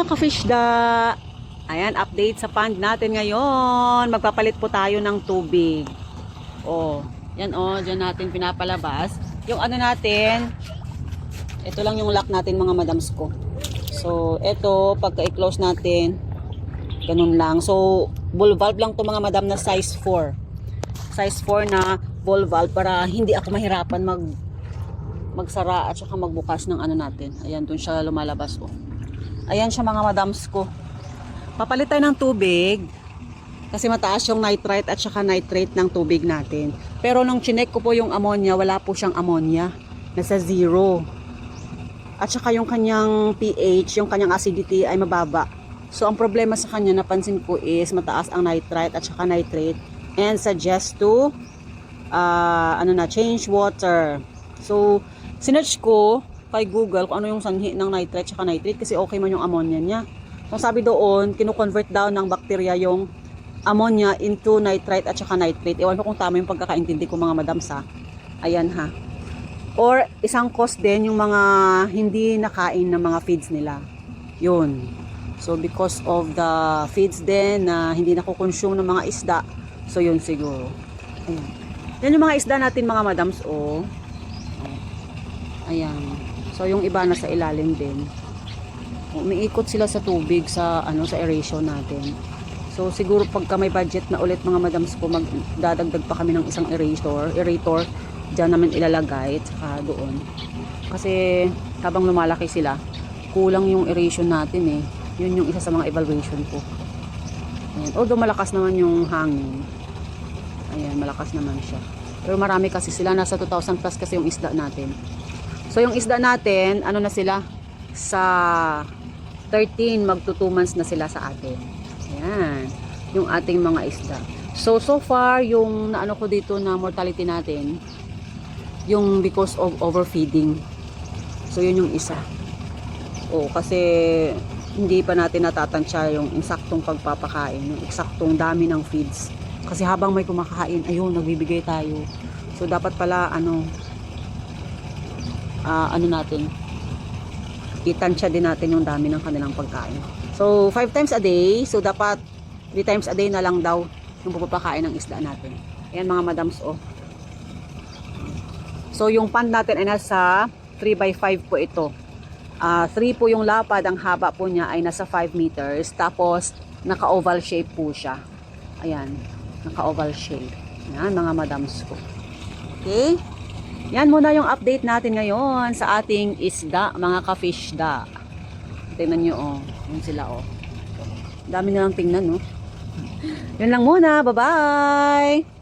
mga ka-fishda! Ayan, update sa pond natin ngayon. Magpapalit po tayo ng tubig. Oh, yan oh, dyan natin pinapalabas. Yung ano natin, ito lang yung lock natin mga madams ko. So, ito, pagka i-close natin, ganun lang. So, ball valve lang to mga madam na size 4. Size 4 na ball valve para hindi ako mahirapan mag magsara at saka magbukas ng ano natin. Ayan, dun siya lumalabas oh. Ayan siya mga madams ko. Papalit tayo ng tubig kasi mataas yung nitrite at saka nitrate ng tubig natin. Pero nung chinek ko po yung ammonia, wala po siyang ammonia. Nasa zero. At saka yung kanyang pH, yung kanyang acidity ay mababa. So ang problema sa kanya napansin ko is mataas ang nitrite at saka nitrate and suggest to uh, ano na change water. So sinearch ko kay Google kung ano yung sanhi ng nitrite at nitrate kasi okay man yung ammonia niya. Kung sabi doon, kino-convert daw ng bacteria yung ammonia into nitrite at saka nitrate. Ewan ko kung tama yung pagkakaintindi ko mga madams ha. Ayan ha. Or isang cause din yung mga hindi nakain ng mga feeds nila. Yun. So because of the feeds din na hindi nako-consume ng mga isda, so yun siguro. Ayan. Yan yung mga isda natin mga madams oh. Ayan. So yung iba nasa ilalim din. Umiikot sila sa tubig sa ano sa aeration natin. So siguro pagka may budget na ulit mga madams ko magdadagdag pa kami ng isang aerator, aerator diyan namin ilalagay at saka doon. Kasi habang lumalaki sila, kulang yung aeration natin eh. Yun yung isa sa mga evaluation ko. Ayan. Although malakas naman yung hangin. Ayan, malakas naman siya. Pero marami kasi sila, nasa 2,000 plus kasi yung isda natin. So yung isda natin, ano na sila? Sa 13, magto 2 months na sila sa atin. Ayan. Yung ating mga isda. So, so far, yung naano ko dito na mortality natin, yung because of overfeeding. So, yun yung isa. O, kasi hindi pa natin natatansya yung eksaktong pagpapakain, yung eksaktong dami ng feeds. Kasi habang may kumakain, ayun, nagbibigay tayo. So, dapat pala, ano, ah, ano natin, itansya din natin yung dami ng kanilang pagkain. So, 5 times a day. So, dapat 3 times a day na lang daw yung pupapakain ng isda natin. Ayan mga madams, oh. So, yung pond natin ay nasa 3 by 5 po ito. Ah, 3 po yung lapad, ang haba po niya ay nasa 5 meters. Tapos, naka-oval shape po siya. Ayan, naka-oval shape. Ayan, mga madams ko. Okay? Yan muna yung update natin ngayon sa ating isda, mga ka-fishda. Tingnan nyo, oh. Yun sila, oh. Dami nilang tingnan, no? Yun lang muna. Bye-bye!